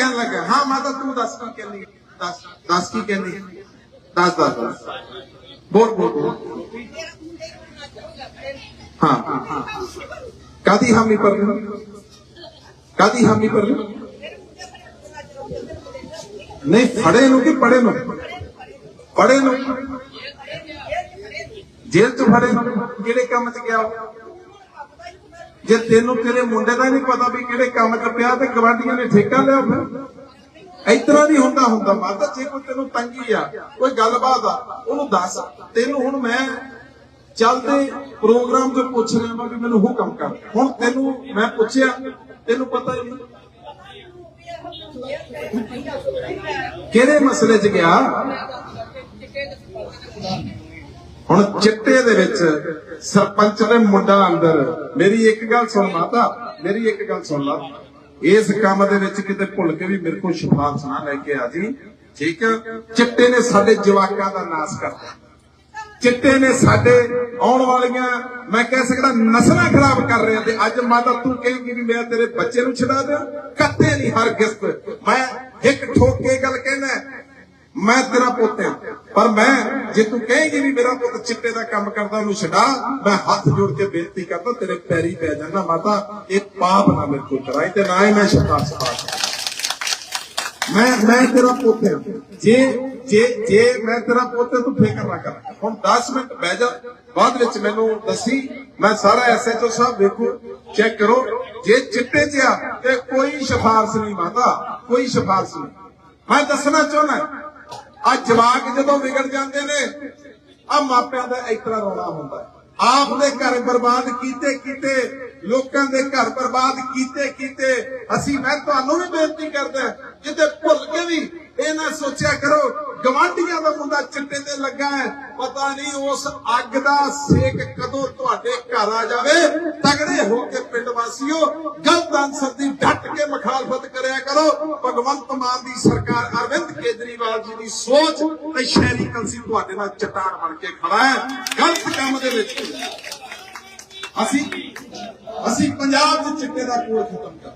ਕਹਿਣ ਲੱਗਾ, ਹਾਂ ਮਾਤਾ, ਤੂੰ ਦੱਸ ਕੀ ਕਹਿੰਦੀ ਦੱਸ ਦੱਸ ਕੀ ਕਹਿੰਦੀ ਦੱਸ ਦੱਸ ਦੱਸ। ਬੋਲ ਬੋਲ ਬੋਲ। ਹਾਂ ਕਾਦੀ ਹਾਮੀ ਪਰ ਕਾਦੀ ਹਾਮੀ ਪਰ ਨਹੀਂ, ਫੜੇ ਨੂੰ ਕਿ ਪੜੇ ਨੂੰ? ਪੜੇ ਨੂੰ। ਜੇਲ੍ਹ ਚ ਫੜੇ ਨੂੰ। ਕਿਹੜੇ ਕੰਮ ਚ ਗਿਆ ਉਹ? ਜੇ ਤੈਨੂੰ ਤੇਰੇ ਮੁੰਡੇ ਦਾ ਨਹੀਂ ਪਤਾ ਵੀ ਕਿਹੜੇ ਕੰਮ 'ਚ ਪਿਆ ਤੇ ਗਵਾਂਢੀਆਂ ਨੇ ਠੇਕਾ ਲਿਆ ਫਿਰ? ਇਤਨਾ ਨਹੀਂ ਹੁੰਦਾ ਹੁੰਦਾ ਮਾਤਾ, ਜੇ ਕੋਈ ਤੈਨੂੰ ਤੰਗੀ ਆ, ਕੋਈ ਗੱਲਬਾਤ ਆ, ਉਹਨੂੰ ਦੱਸ। ਤੈਨੂੰ ਹੁਣ ਮੈਂ ਚੱਲਦੇ ਪ੍ਰੋਗਰਾਮ 'ਚ ਪੁੱਛ ਰਿਹਾ ਵਾਂ ਵੀ ਮੈਨੂੰ ਹੁਕਮ ਕਰ। ਹੁਣ ਤੈਨੂੰ ਮੈਂ ਪੁੱਛਿਆ, ਤੈਨੂੰ ਪਤਾ ਹੀ ਕਿਹੜੇ ਮਸਲੇ 'ਚ ਗਿਆ? ਹੁਣ ਚਿੱਟੇ ਦੇ ਵਿੱਚ ਸਰਪੰਚ ਦੇ ਮੁੰਡਾ ਅੰਦਰ। ਮੇਰੀ ਇੱਕ ਗੱਲ ਸੁਣ ਮਾਤਾ, ਮੇਰੀ ਇੱਕ ਗੱਲ ਸੁਣ ਲਾ। ਇਸ ਕੰਮ ਦੇ ਵਿੱਚ ਕਿਤੇ ਭੁੱਲ ਕੇ ਵੀ ਮੇਰੇ ਕੋਲ ਸ਼ਿਫਾਰਸ਼ ਨਾ ਲੈ ਕੇ ਆ ਜੀ। ਠੀਕ ਚਿੱਟੇ ਨੇ ਸਾਡੇ ਜਵਾਕਾਂ ਦਾ ਨਾਸ ਕਰਤਾ। ਚਿੱਟੇ ਨੇ ਸਾਡੇ ਆਉਣ ਵਾਲੀਆਂ, ਮੈਂ ਕਹਿ ਸਕਦਾ ਨਸਲਾਂ ਖਰਾਬ ਕਰ ਰਿਹਾ ਤੇ ਅੱਜ ਮਾਤਾ ਤੂੰ ਕਹੇਂਗੀ ਵੀ ਮੈਂ ਤੇਰੇ ਬੱਚੇ ਨੂੰ ਛਡਾ ਦਿਆਂ। ਕੱਤੇ ਨਹੀਂ ਹਰ ਕਿਸਤ। ਮੈਂ ਇੱਕ ਠੋਕ ਕੇ ਗੱਲ ਕਹਿਣਾ ਮੈਂ ਤੇਰਾ ਪੁੱਤ ਹਾਂ। ਪਰ ਮੈਂ ਜੇ ਤੂੰ ਕਹੇਂਗੀ ਵੀ ਮੇਰਾ ਪੁੱਤ ਚਿੱਟੇ ਦਾ ਕੰਮ ਕਰਦਾ, ਉਹਨੂੰ ਛਡਾ, ਮੈਂ ਹੱਥ ਜੋੜ ਕੇ ਬੇਨਤੀ ਕਰਦਾ, ਤੇਰੇ ਪੈਰੀ ਪੈ ਜਾਣਾ ਮਾਤਾ, ਇਹ ਪਾਪ ਨਾ ਮੇਰੇ ਕੋਲ ਕਰਾਈ ਤੇ ਨਾ ਹੀ ਮੈਂ ਸ਼ਫਾ ਸਫਾ ਮੈਂ ਮੈਂ ਤੇਰਾ ਪੁੱਤ ਹਾਂ। ਜੇ ਜੇ ਜੇ ਮੈਂ ਤੇਰਾ ਪੁੱਤ ਤੂੰ ਫਿਕਰ ਨਾ ਕਰ। ਹੁਣ 10 ਮਿੰਟ ਬਹਿ ਜਾ। ਬਾਅਦ ਵਿੱਚ ਮੈਨੂੰ ਦੱਸੀ, ਮੈਂ ਸਾਰਾ ਐਸਐਚਓ ਸਾਹਿਬ ਵੇਖੋ ਚੈੱਕ ਕਰੋ। ਜੇ ਚਿੱਟੇ 'ਚ ਆ, ਤੇ ਕੋਈ ਸਿਫਾਰਸ਼ ਨਹੀਂ, ਮਾਤਾ, ਕੋਈ ਸਿਫਾਰਸ਼ ਨਹੀਂ। ਮੈਂ ਦੱਸਣਾ ਚਾਹੁੰਦਾ ਆ ਜਵਾਕ ਜਦੋਂ ਵਿਗੜ ਜਾਂਦੇ ਨੇ, ਆ ਮਾਪਿਆਂ ਦਾ ਇਸ ਤਰ੍ਹਾਂ ਰੋਣਾ ਹੁੰਦਾ ਆਪ ਦੇ ਘਰ ਬਰਬਾਦ ਕੀਤੇ ਕੀਤੇ, ਲੋਕਾਂ ਦੇ ਘਰ ਬਰਬਾਦ ਕੀਤੇ ਕੀਤੇ, ਅਸੀਂ ਮੈਂ ਤੁਹਾਨੂੰ ਵੀ ਬੇਨਤੀ ਕਰਦਾ ਜਿੱਤੇ ਭੁੱਲ ਕੇ ਵੀ ਇਹ ਨਾ ਸੋਚਿਆ ਕਰੋ, ਗਵਾਂਢੀਆਂ ਦਾ ਮੁੰਡਾ ਚਿੱਟੇ ਤੇ ਲੱਗਾ ਹੈ, ਪਤਾ ਨਹੀਂ ਉਸ ਅੱਗ ਦਾ ਸੇਕ ਕਦੋਂ ਤੁਹਾਡੇ ਘਰ ਆ ਜਾਵੇ। ਤਗੜੇ ਹੋ ਕੇ ਪਿੰਡ ਵਾਸੀਓ, ਗਲਤ ਅਨਸਰ ਦੀ ਡਟ ਕੇ ਮੁਖਾਲਫਤ ਕਰਿਆ ਕਰੋ। ਭਗਵੰਤ ਮਾਨ ਦੀ ਸਰਕਾਰ ਅਰਵਿੰਦ ਕੇਜਰੀਵਾਲ ਜੀ ਦੀ ਸੋਚ ਤੇ ਸ਼ਹਿਰੀ ਕਲਸੀ ਤੁਹਾਡੇ ਨਾਲ ਚਟਾਨ ਬਣ ਕੇ ਖੜਾ ਹੈ। ਗਲਤ ਕੰਮ ਦੇ ਵਿੱਚ। ਅਸੀਂ ਅਸੀਂ ਪੰਜਾਬ ਦੇ ਚਿੱਟੇ ਦਾ ਕੋਲ ਖਤਮ ਕਰ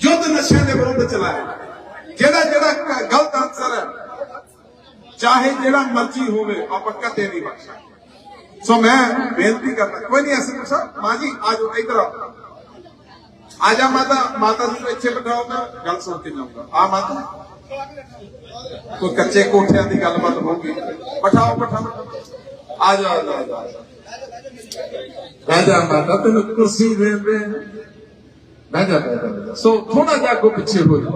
ਯੁੱਧ ਨਸ਼ਿਆਂ ਦੇ ਵਿਰੁੱਧ ਚਲਾਇਆ। ਜਿਹੜਾ ਜਿਹੜਾ ਗਲਤ ਅਨਸਰ ਹੈ, ਚਾਹੇ ਜਿਹੜਾ ਮਰਜ਼ੀ ਹੋਵੇ, ਆਪਾਂ ਕਦੇ ਨਹੀਂ ਬਖਸ਼ਾਂ ਸੋ ਮੈਂ ਬੇਨਤੀ ਕਰਦਾ, ਕੋਈ ਨਹੀਂ, ਐਸੇ ਸਾਹਿਬ, ਮਾਂ ਜੀ ਆਜੋ ਇਧਰ ਆਓ। ਆ ਜਾ ਮਾਤਾ ਮਾਤਾ ਇੱਥੇ ਬਿਠਾਓ ਗੱਲ ਸੁਣ ਕੇ ਜਾਊਂਗਾ। ਆ ਮਾਤਾ। ਕੋਈ ਕੱਚੇ ਕੋਠਿਆਂ ਦੀ ਗੱਲਬਾਤ ਹੋਊਗੀ। ਬਿਠਾਓ ਬਿਠਾਓ। ਆ ਜਾ ਆ ਜਾ ਮਾਤਾ, ਤੈਨੂੰ ਕੁਰਸੀ ਦੇ ਦੇ। ਬਹਿ ਜਾ ਸੋ ਥੋੜਾ ਜਿਹਾ ਅੱਗੋਂ ਪਿੱਛੇ ਹੋ ਜਾ।